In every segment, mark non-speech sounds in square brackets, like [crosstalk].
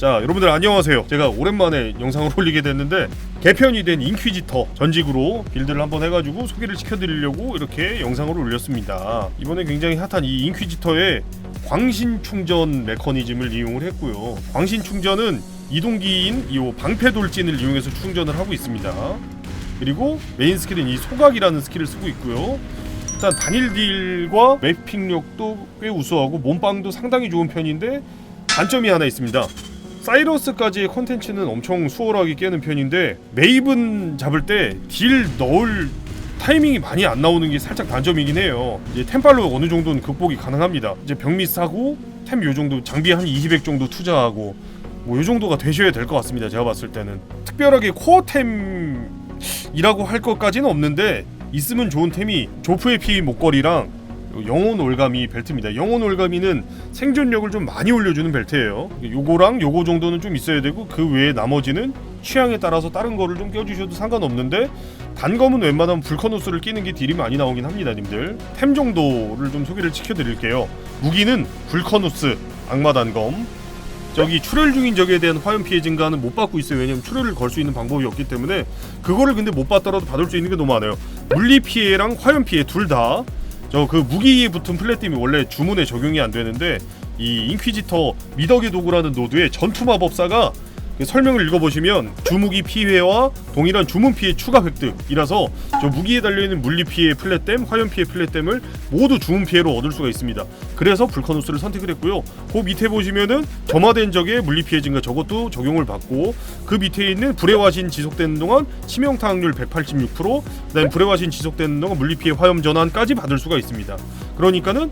자 여러분들 안녕하세요. 제가 오랜만에 영상을 올리게 됐는데 개편이 된 인퀴지터 전직으로 빌드를 한번 해가지고 소개를 시켜드리려고 이렇게 영상을 올렸습니다. 이번에 굉장히 핫한 이 인퀴지터의 광신 충전 메커니즘을 이용을 했고요. 광신 충전은 이동기인 이 방패 돌진을 이용해서 충전을 하고 있습니다. 그리고 메인 스킬은 이 소각이라는 스킬을 쓰고 있고요. 일단 단일 딜과 매핑력도 꽤 우수하고 몸빵도 상당히 좋은 편인데 단점이 하나 있습니다. 사이러스까지의 컨텐츠는 엄청 수월하게 깨는 편인데 메이븐 잡을 때 딜 넣을 타이밍이 많이 안 나오는 게 살짝 단점이긴 해요. 이제 템빨로 어느 정도는 극복이 가능합니다. 이제 병미 싸고 템 요 정도 장비 한 200 정도 투자하고 뭐 요 정도가 되셔야 될 것 같습니다. 제가 봤을 때는 특별하게 코어템이라고 할 것까지는 없는데 있으면 좋은 템이 조프의 피 목걸이랑 영혼 올가미 벨트입니다. 영혼 올가미는 생존력을 좀 많이 올려주는 벨트예요. 요거랑 요거 정도는 좀 있어야 되고 그 외에 나머지는 취향에 따라서 다른 거를 좀 껴주셔도 상관없는데 단검은 웬만하면 불커노스를 끼는 게 딜이 많이 나오긴 합니다, 님들. 템 정도를 좀 소개를 시켜드릴게요. 무기는 불커노스 악마 단검. 저기 출혈 중인 적에 대한 화염 피해 증가는 못 받고 있어요. 왜냐면 출혈을 걸 수 있는 방법이 없기 때문에 그거를 근데 못 받더라도 받을 수 있는 게 너무 많아요. 물리 피해랑 화염 피해 둘 다 저 그 무기에 붙은 플랫팀이 원래 주문에 적용이 안 되는데 이 인퀴지터 미덕의 도구라는 노드의 전투 마법사가 그 설명을 읽어보시면 주무기 피해와 동일한 주문 피해 추가 획득이라서 저 무기에 달려있는 물리 피해 플랫댐, 화염 피해 플랫댐을 모두 주문 피해로 얻을 수가 있습니다. 그래서 불커누스를 선택을 했고요. 그 밑에 보시면은 점화된 적의 물리 피해 증가 저것도 적용을 받고 그 밑에 있는 불의 화신 지속되는 동안 치명타 확률 186%, 그다음 불의 화신 지속되는 동안 물리 피해 화염 전환까지 받을 수가 있습니다. 그러니까는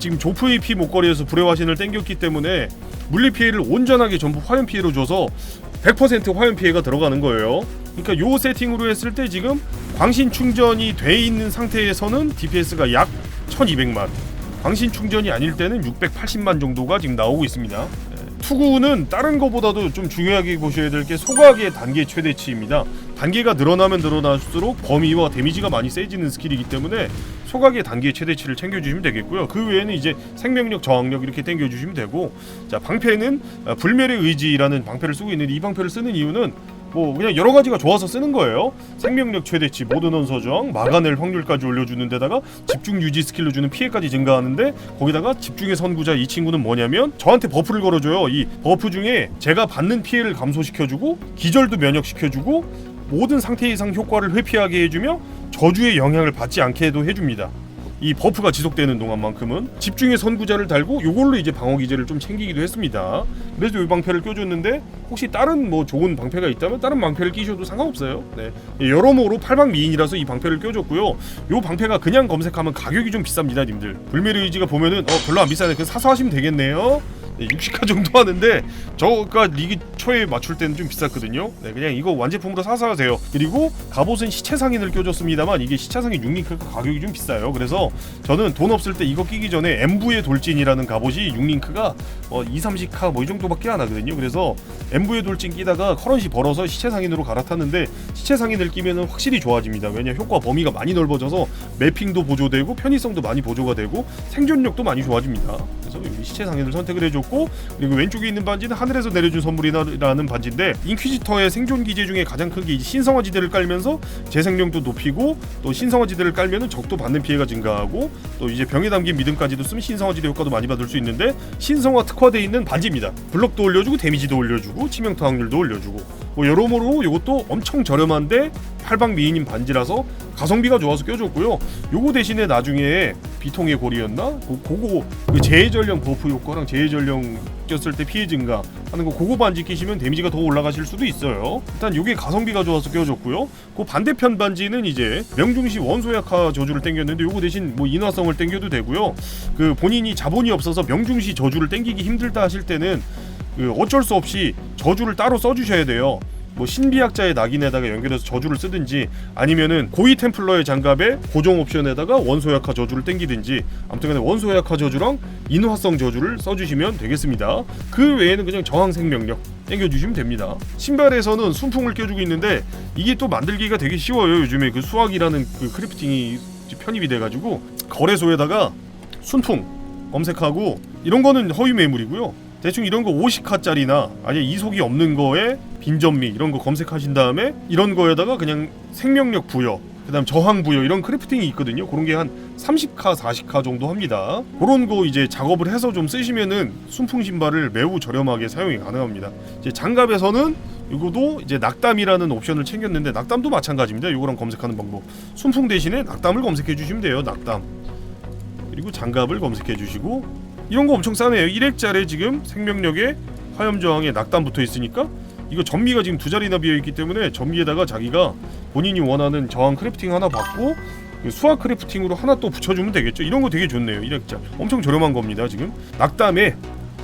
지금 조프의 피 목걸이에서 불의 화신을 땡겼기 때문에 물리 피해를 온전하게 전부 화염 피해로 줘서 100% 화염 피해가 들어가는 거예요. 그러니까 요 세팅으로 했을 때 지금 광신 충전이 돼 있는 상태에서는 DPS가 약 1200만, 광신 충전이 아닐 때는 680만 정도가 지금 나오고 있습니다. 예, 투구는 다른 거보다도 좀 중요하게 보셔야 될 게 소각의 단계 최대치입니다. 단계가 늘어나면 늘어날수록 범위와 데미지가 많이 세지는 스킬이기 때문에 소각의 단계 최대치를 챙겨주시면 되겠고요. 그 외에는 이제 생명력, 저항력 이렇게 챙겨주시면 되고, 자 방패는 아, 불멸의 의지라는 방패를 쓰고 있는데 이 방패를 쓰는 이유는 뭐 그냥 여러 가지가 좋아서 쓰는 거예요. 생명력 최대치, 모든 원서 저항, 막아낼 확률까지 올려주는 데다가 집중 유지 스킬로 주는 피해까지 증가하는데 거기다가 집중의 선구자 이 친구는 뭐냐면 저한테 버프를 걸어줘요. 이 버프 중에 제가 받는 피해를 감소시켜주고 기절도 면역시켜주고 모든 상태 이상 효과를 회피하게 해주며 저주의 영향을 받지 않게도 해줍니다. 이 버프가 지속되는 동안만큼은 집중의 선구자를 달고 요걸로 이제 방어 기제를 좀 챙기기도 했습니다. 그래서 이 방패를 껴줬는데 혹시 다른 뭐 좋은 방패가 있다면 다른 방패를 끼셔도 상관없어요. 네. 여러모로 팔방 미인이라서 이 방패를 껴줬고요. 요 방패가 그냥 검색하면 가격이 좀 비쌉니다, 님들. 불멸의 의지가 보면은 어 별로 안 비싸네. 그 사서 하시면 되겠네요. 네, 60카 정도 하는데 저가 리그 초에 맞출 때는 좀 비쌌거든요. 네, 그냥 이거 완제품으로 사서 하세요. 그리고 갑옷은 시체 상인을 껴줬습니다만 이게 시체 상인 6링크가 가격이 좀 비싸요. 그래서 저는 돈 없을 때 이거 끼기 전에 엠부의 돌진이라는 갑옷이 6링크가 어, 2, 30카 뭐 이 정도밖에 안 하거든요. 그래서 엠부의 돌진 끼다가 커런시 벌어서 시체 상인으로 갈아탔는데 시체 상인을 끼면은 확실히 좋아집니다. 왜냐 효과 범위가 많이 넓어져서 매핑도 보조되고 편의성도 많이 보조가 되고 생존력도 많이 좋아집니다. 그래서 시체 상인을 선택을 해줬고 그리고 왼쪽에 있는 반지는 하늘에서 내려준 선물이라는 반지인데 인퀴지터의 생존 기제 중에 가장 큰 게 신성화 지대를 깔면서 재생력도 높이고 또 신성화 지대를 깔면은 적도 받는 피해가 증가하고 또 이제 병에 담긴 믿음까지도 쓰면 신성화 지대 효과도 많이 받을 수 있는데 신성화 특화되어 있는 반지입니다. 블록도 올려주고 데미지도 올려주고 치명타 확률도 올려주고 뭐 여러모로 이것도 엄청 저렴한데 팔방 미인인 반지라서 가성비가 좋아서 껴줬고요. 요거 대신에 나중에 비통의 고리였나? 고, 그거 그 재해전령 버프 효과랑 재해전령 꼈을 때 피해 증가 하는 거 그거 반지 끼시면 데미지가 더 올라가실 수도 있어요. 일단 요게 가성비가 좋아서 껴줬고요. 그 반대편 반지는 이제 명중시 원소 약화 저주를 땡겼는데 요거 대신 뭐 인화성을 땡겨도 되고요. 그 본인이 자본이 없어서 명중시 저주를 땡기기 힘들다 하실 때는 그 어쩔 수 없이 저주를 따로 써주셔야 돼요. 뭐 신비학자의 낙인에다가 연결해서 저주를 쓰든지 아니면은 고위 템플러의 장갑에 고정 옵션에다가 원소약화 저주를 땡기든지 아무튼간에 원소약화 저주랑 인화성 저주를 써주시면 되겠습니다. 그 외에는 그냥 저항 생명력 땡겨주시면 됩니다. 신발에서는 순풍을 껴주고 있는데 이게 또 만들기가 되게 쉬워요. 요즘에 그 수학이라는 그 크래프팅이 편입이 돼가지고 거래소에다가 순풍 검색하고 이런 거는 허위 매물이고요. 대충 이런 거 50카짜리나 아니 이속이 없는 거에 빈전미 이런 거 검색하신 다음에 이런 거에다가 그냥 생명력 부여 그다음 저항 부여 이런 크래프팅이 있거든요. 그런 게 한 30카, 40카 정도 합니다. 그런 거 이제 작업을 해서 좀 쓰시면은 순풍 신발을 매우 저렴하게 사용이 가능합니다. 이제 장갑에서는 이거도 이제 낙담이라는 옵션을 챙겼는데 낙담도 마찬가지입니다. 이거랑 검색하는 방법. 순풍 대신에 낙담을 검색해 주시면 돼요. 낙담. 그리고 장갑을 검색해 주시고 이런 거 엄청 싸네요. 1액짜리 지금 생명력에 화염 저항에 낙담 붙어 있으니까 이거 전미가 지금 두 자리나 비어 있기 때문에 전미에다가 자기가 본인이 원하는 저항 크래프팅 하나 받고 그 수학 크래프팅으로 하나 또 붙여주면 되겠죠. 이런 거 되게 좋네요. 1액짜 엄청 저렴한 겁니다. 지금 낙담에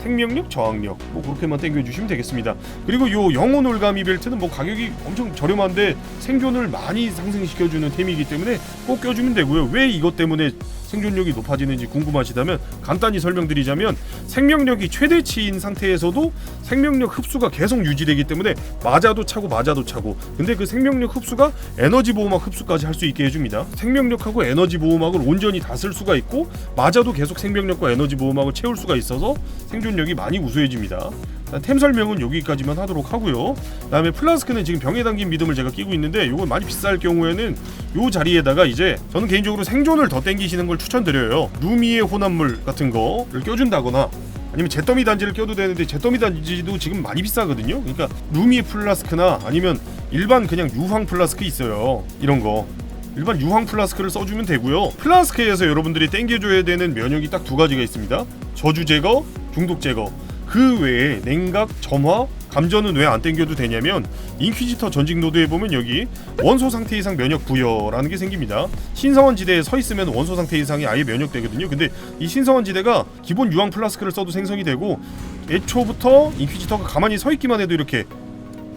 생명력, 저항력 뭐 그렇게만 땡겨주시면 되겠습니다. 그리고 요 영혼 올가미 벨트는 뭐 가격이 엄청 저렴한데 생존을 많이 상승시켜주는 템이기 때문에 꼭 껴주면 되고요. 왜 이것 때문에 생존력이 높아지는지 궁금하시다면 간단히 설명드리자면 생명력이 최대치인 상태에서도 생명력 흡수가 계속 유지되기 때문에 맞아도 차고 맞아도 차고 근데 그 생명력 흡수가 에너지 보호막 흡수까지 할 수 있게 해줍니다. 생명력하고 에너지 보호막을 온전히 다 쓸 수가 있고 맞아도 계속 생명력과 에너지 보호막을 채울 수가 있어서 생존력이 많이 우수해집니다 템 설명은 여기까지만 하도록 하고요. 그다음에 플라스크는 지금 병에 담긴 믿음을 제가 끼고 있는데 이거 많이 비쌀 경우에는 요 자리에다가 이제 저는 개인적으로 생존을 더 땡기시는 걸 추천드려요. 루미의 혼합물 같은 거를 껴준다거나 아니면 잿더미 단지를 껴도 되는데 잿더미 단지도 지금 많이 비싸거든요. 그러니까 루미의 플라스크나 아니면 일반 그냥 유황 플라스크 있어요. 이런 거. 일반 유황 플라스크를 써주면 되고요. 플라스크에서 여러분들이 땡겨줘야 되는 면역이 딱 두 가지가 있습니다. 저주 제거, 중독 제거. 그 외에 냉각, 점화, 감전은 왜 안 땡겨도 되냐면 인퀴지터 전직 노드에 보면 여기 원소 상태 이상 면역 부여라는 게 생깁니다. 신성원 지대에 서 있으면 원소 상태 이상이 아예 면역되거든요. 근데 이 신성원 지대가 기본 유황 플라스크를 써도 생성이 되고 애초부터 인퀴지터가 가만히 서 있기만 해도 이렇게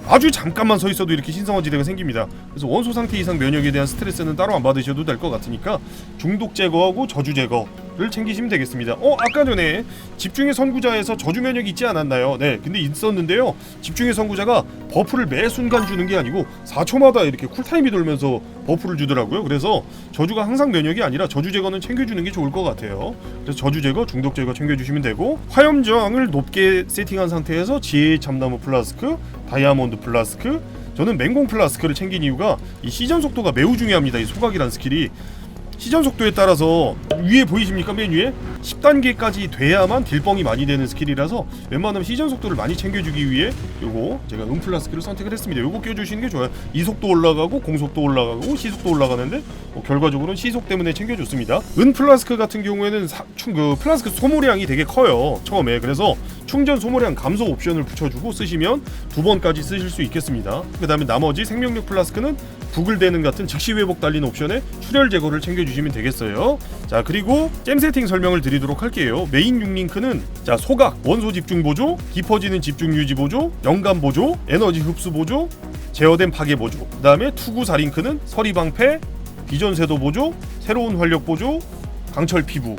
아주 잠깐만 서 있어도 이렇게 신성한 지대가 생깁니다. 그래서 원소 상태 이상 면역에 대한 스트레스는 따로 안 받으셔도 될 것 같으니까 중독 제거하고 저주 제거 를 챙기시면 되겠습니다. 어 아까 전에 집중의 선구자에서 저주 면역이 있지 않았나요? 네, 근데 있었는데요. 집중의 선구자가 버프를 매 순간 주는 게 아니고 4초마다 이렇게 쿨타임이 돌면서 버프를 주더라고요. 그래서 저주가 항상 면역이 아니라 저주 제거는 챙겨주는 게 좋을 것 같아요. 그래서 저주 제거, 중독 제거 챙겨주시면 되고 화염 저항을 높게 세팅한 상태에서 지혜 참나무 플라스크, 다이아몬드 플라스크, 저는 맹공 플라스크를 챙긴 이유가 이 시전 속도가 매우 중요합니다. 이 소각이란 스킬이 시전 속도에 따라서 위에 보이십니까? 맨 위에? 10단계까지 돼야만 딜뻥이 많이 되는 스킬이라서 웬만하면 시전 속도를 많이 챙겨주기 위해 요거 제가 음 플라스크를 선택을 했습니다. 요거 껴주시는 게 좋아요. 이속도 올라가고 공속도 올라가고 시속도 올라가는데 뭐 결과적으로는 시속 때문에 챙겨줬습니다. 은 플라스크 같은 경우에는 사, 충, 그 플라스크 소모량이 되게 커요 처음에. 그래서 충전 소모량 감소 옵션을 붙여주고 쓰시면 두 번까지 쓰실 수 있겠습니다. 그 다음에 나머지 생명력 플라스크는 부글대는 같은 즉시 회복 달린 옵션에 출혈 제거를 챙겨주시면 되겠어요. 자 그리고 잼 세팅 설명을 드리도록 할게요. 메인 6링크는 자 소각, 원소 집중 보조, 깊어지는 집중 유지 보조, 영감 보조, 에너지 흡수 보조, 제어된 파괴 보조. 그 다음에 투구 4링크는 서리 방패, 비전 세도 보조, 새로운 활력 보조, 강철 피부.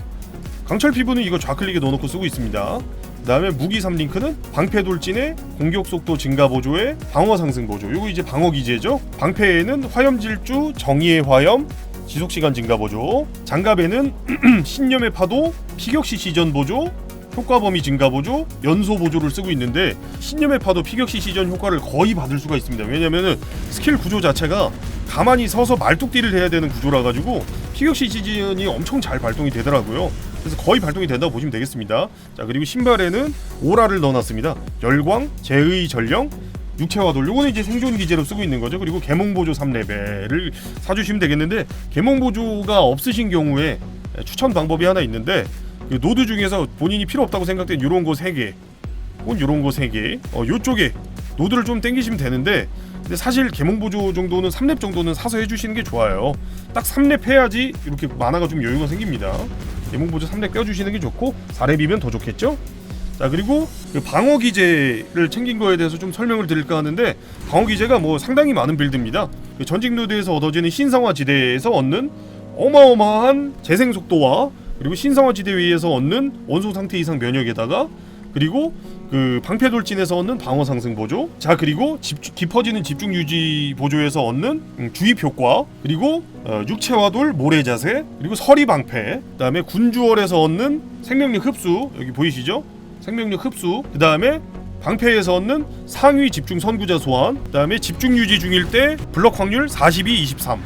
강철 피부는 이거 좌클릭에 넣어놓고 쓰고 있습니다. 그다음에 무기 3링크는 방패 돌진의 공격 속도 증가 보조에 방어 상승 보조. 요거 이제 방어 기제죠. 방패에는 화염 질주, 정의의 화염, 지속 시간 증가 보조. 장갑에는 [clears throat] 신념의 파도, 피격시 시전 보조, 효과 범위 증가 보조, 연소 보조를 쓰고 있는데 신념의 파도 피격시 시전 효과를 거의 받을 수가 있습니다. 왜냐면은 스킬 구조 자체가 가만히 서서 말뚝딜을 해야 되는 구조라 가지고 피격시 시전이 엄청 잘 발동이 되더라고요. 그래서 거의 발동이 된다고 보시면 되겠습니다. 자 그리고 신발에는 오라를 넣어놨습니다. 열광, 제의 전령, 육체화 돌 요거는 이제 생존 기제로 쓰고 있는 거죠. 그리고 개몽 보조 3레벨을 사주시면 되겠는데 개몽 보조가 없으신 경우에 추천 방법이 하나 있는데 그 노드 중에서 본인이 필요 없다고 생각된 요런 거 3개 혹은 요런 거 3개 어 요쪽에 노드를 좀 땡기시면 되는데 근데 사실 개몽 보조 정도는 3렙 정도는 사서 해주시는 게 좋아요. 딱 3렙 해야지 이렇게 만화가 좀 여유가 생깁니다. 개몽 보조 3렙 껴주시는 게 좋고 4렙이면 더 좋겠죠? 자 그리고 그 방어 기제를 챙긴 거에 대해서 좀 설명을 드릴까 하는데 방어 기제가 뭐 상당히 많은 빌드입니다. 그 전직 노드에서 얻어지는 신성화 지대에서 얻는 어마어마한 재생 속도와 그리고 신성화 지대 위에서 얻는 원소 상태 이상 면역에다가 그리고 그 방패 돌진에서 얻는 방어 상승 보조 자 그리고 집, 깊어지는 집중 유지 보조에서 얻는 음, 주입 효과 그리고 어, 육체화 돌 모래 자세 그리고 서리 방패 그다음에 군주월에서 얻는 생명력 흡수 여기 보이시죠? 생명력 흡수 그 다음에 방패에서 얻는 상위 집중 선구자 소환 그 다음에 집중 유지 중일 때 블럭 확률 42, 23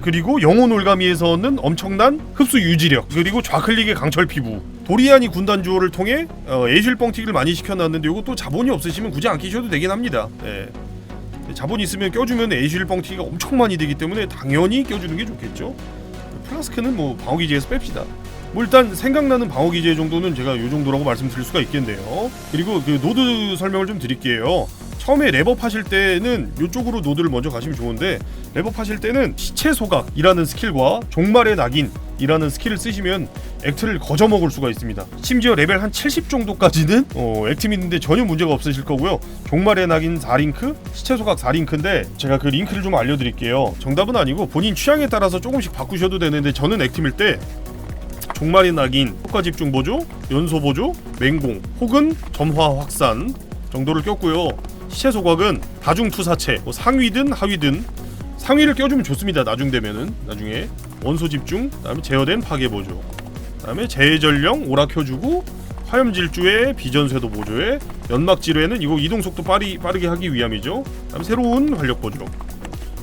그리고 영혼 올가미에서 얻는 엄청난 흡수 유지력 그리고 좌클릭의 강철 피부 도리안이 군단 주호를 통해 어, 애실 뻥튀기를 많이 시켜놨는데 이것도 자본이 없으시면 굳이 안 끼셔도 되긴 합니다. 예. 자본 있으면 껴주면 애실 뻥튀기가 엄청 많이 되기 때문에 당연히 껴주는 게 좋겠죠. 플라스크는 뭐 방어기제에서 뺍시다. 뭐 일단 생각나는 방어 기제 정도는 제가 요 정도라고 말씀드릴 수가 있겠네요. 그리고 그 노드 설명을 좀 드릴게요 처음에 랩업 하실 때는 이쪽으로 노드를 먼저 가시면 좋은데 랩업 하실 때는 시체 소각이라는 스킬과 종말의 낙인이라는 스킬을 쓰시면 액트를 거저 먹을 수가 있습니다. 심지어 레벨 한 70 정도까지는 어, 액트 있는데 전혀 문제가 없으실 거고요. 종말의 낙인 4링크, 시체 소각 4링크인데 제가 그 링크를 좀 알려드릴게요. 정답은 아니고 본인 취향에 따라서 조금씩 바꾸셔도 되는데 저는 액팀일 때 종말의 낙인, 효과 집중 보조, 연소 보조, 맹공 혹은 점화 확산 정도를 꼈고요. 시체 소각은 다중 투사체, 뭐 상위든 하위든 상위를 껴주면 좋습니다. 나중 되면은 나중에 원소 집중, 그다음에 제어된 파괴 보조, 그다음에 재전령 오라 켜주고 화염질주에 비전쇄도 보조에 연막 지뢰는 이거 이동 속도 빠리 빠르게 하기 위함이죠. 그다음에 새로운 활력 보조.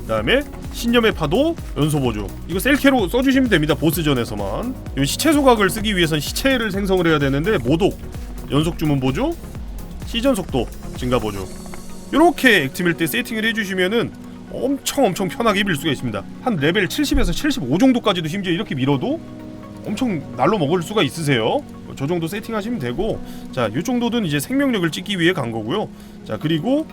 그다음에 신념의 파도 연소 보조. 이거 셀캐로 써주시면 됩니다. 보스전에서만. 이 시체 소각을 쓰기 위해선 시체를 생성을 해야 되는데 모독 연속 주문 보조, 시전 속도 증가 보조. 이렇게 액티밀 때 세팅을 해주시면은 엄청 엄청 편하게 밀 수가 있습니다. 한 레벨 70에서 75 정도까지도 심지어 이렇게 밀어도 엄청 날로 먹을 수가 있으세요. 저 정도 세팅하시면 되고 자, 요 정도는 이제 생명력을 찍기 위해 간 거고요. 자, 그리고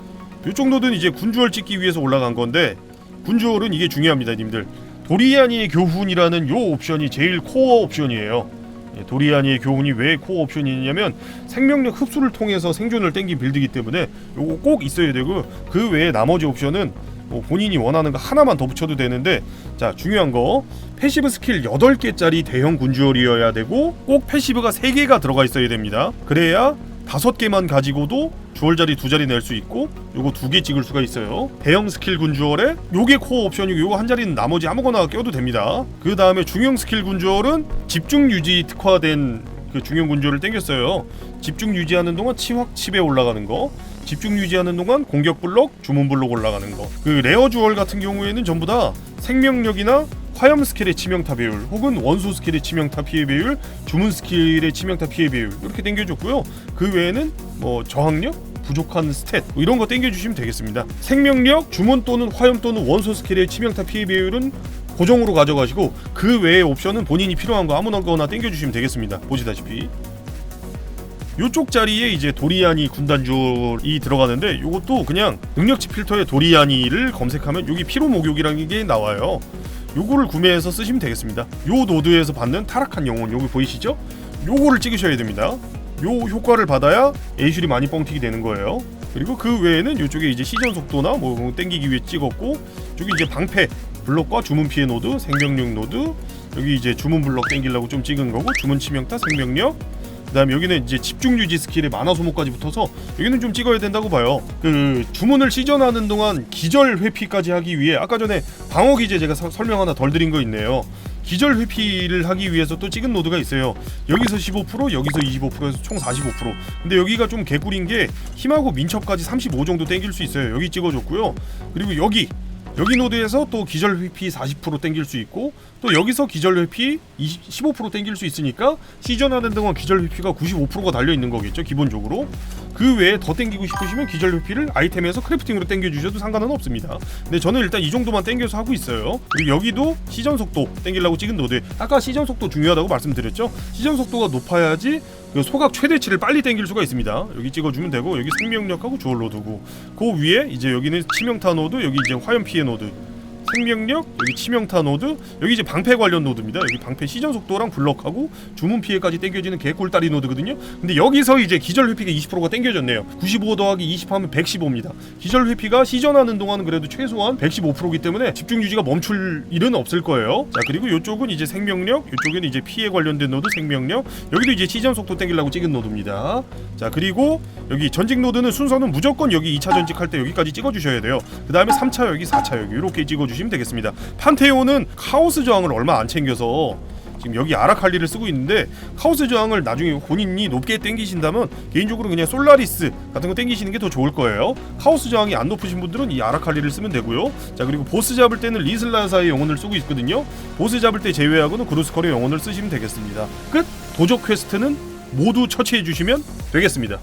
요 정도는 이제 군주얼 찍기 위해서 올라간 건데 군주얼은 이게 중요합니다, 님들. 도리아니의 교훈이라는 요 옵션이 제일 코어 옵션이에요. 예, 도리아니의 교훈이 왜 코어 옵션이냐면 생명력 흡수를 통해서 생존을 땡긴 빌드이기 때문에 요거 꼭 있어야 되고 그 외에 나머지 옵션은 뭐 본인이 원하는 거 하나만 더 붙여도 되는데 자 중요한 거. 패시브 스킬 8개짜리 대형 군주얼이어야 되고 꼭 패시브가 3개가 들어가 있어야 됩니다. 그래야 다섯 개만 가지고도 주얼 자리 두 자리 낼 수 있고 요거 두 개 찍을 수가 있어요 대형 스킬 군주얼에 요게 코어 옵션이고 요거 한 자리는 나머지 아무거나 껴도 됩니다 그 다음에 중형 스킬 군주얼은 집중 유지 특화된 그 중형 군주얼을 땡겼어요 집중 유지하는 동안 치확 칩에 올라가는 거 집중 유지하는 동안 공격 블록, 주문 블록 올라가는 거. 그 레어 주얼 같은 경우에는 전부 다 생명력이나 화염 스킬의 치명타 배율 혹은 원소 스킬의 치명타 피해 배율, 주문 스킬의 치명타 피해 배율 이렇게 땡겨줬고요. 그 외에는 뭐 저항력, 부족한 스탯 뭐 이런 거 땡겨주시면 되겠습니다. 생명력, 주문 또는 화염 또는 원소 스킬의 치명타 피해 배율은 고정으로 가져가시고 그 외의 옵션은 본인이 필요한 거 아무나 거나 땡겨주시면 되겠습니다. 보시다시피 요쪽 자리에 이제 도리아니 군단줄이 들어가는데 요것도 그냥 능력치 필터에 도리아니를 검색하면 여기 피로 목욕이라는 게 나와요. 요거를 구매해서 쓰시면 되겠습니다. 요 노드에서 받는 타락한 영혼 여기 보이시죠? 요거를 찍으셔야 됩니다. 요 효과를 받아야 에이슐이 많이 뻥튀기 되는 거예요. 그리고 그 외에는 요쪽에 이제 시전 속도나 뭐 땡기기 위해 찍었고 여기 이제 방패 블록과 주문 피해 노드, 생명력 노드 여기 이제 주문 블록 땡기려고 좀 찍은 거고 주문 치명타, 생명력 그다음에 여기는 이제 집중 유지 스킬의 만화 소모까지 붙어서 여기는 좀 찍어야 된다고 봐요. 그 주문을 시전하는 동안 기절 회피까지 하기 위해 아까 전에 방어 기제 제가 서- 설명 하나 덜 드린 거 있네요. 기절 회피를 하기 위해서 또 찍은 노드가 있어요. 여기서 15%, 여기서 25%에서 총 45%. 근데 여기가 좀 개꿀인 게 힘하고 민첩까지 35 정도 땡길 수 있어요. 여기 찍어줬고요. 그리고 여기 여기 노드에서 또 기절 회피 40% 땡길 수 있고 또 여기서 기절 회피 20, 15% 땡길 수 있으니까 시전하는 동안 기절 회피가 95%가 달려 있는 거겠죠 기본적으로. 그 외에 더 땡기고 싶으시면 기절 회피를 아이템에서 크래프팅으로 땡겨 주셔도 상관은 없습니다. 근데 저는 일단 이 정도만 땡겨서 하고 있어요. 그리고 여기도 시전 속도 땡기려고 찍은 노드 아까 시전 속도 중요하다고 말씀드렸죠? 시전 속도가 높아야지 그 소각 최대치를 빨리 땡길 수가 있습니다. 여기 찍어주면 되고 여기 생명력하고 주얼로 두고 그 위에 이제 여기는 치명타 노드 여기 이제 화염 피해 노드 생명력 여기 치명타 노드 여기 이제 방패 관련 노드입니다. 여기 방패 시전 속도랑 블럭하고 주문 피해까지 땡겨지는 개꿀다리 노드거든요. 근데 여기서 이제 기절 회피가 20%가 땡겨졌네요. 95 더하기 20 하면 115입니다. 기절 회피가 시전하는 동안은 그래도 최소한 115%이기 때문에 집중 유지가 멈출 일은 없을 거예요. 자 그리고 이쪽은 이제 생명력 이쪽에는 이제 피해 관련된 노드 생명력 여기도 이제 시전 속도 땡기려고 찍은 노드입니다. 자 그리고 여기 전직 노드는 순서는 무조건 여기 2차 전직할 때 여기까지 찍어 주셔야 돼요. 그 다음에 3차 여기 4차 여기 이렇게 찍어 주시 면 되겠습니다. 판테온은 카오스 저항을 얼마 안 챙겨서 지금 여기 아라칼리를 쓰고 있는데 카오스 저항을 나중에 본인이 높게 땡기신다면 개인적으로 그냥 솔라리스 같은 거 땡기시는 게 더 좋을 거예요. 카오스 저항이 안 높으신 분들은 이 아라칼리를 쓰면 되고요. 자 그리고 보스 잡을 때는 리슬라사의 영혼을 쓰고 있거든요. 보스 잡을 때 제외하고는 그루스커의 영혼을 쓰시면 되겠습니다. 끝. 도적 퀘스트는 모두 처치해 주시면 되겠습니다.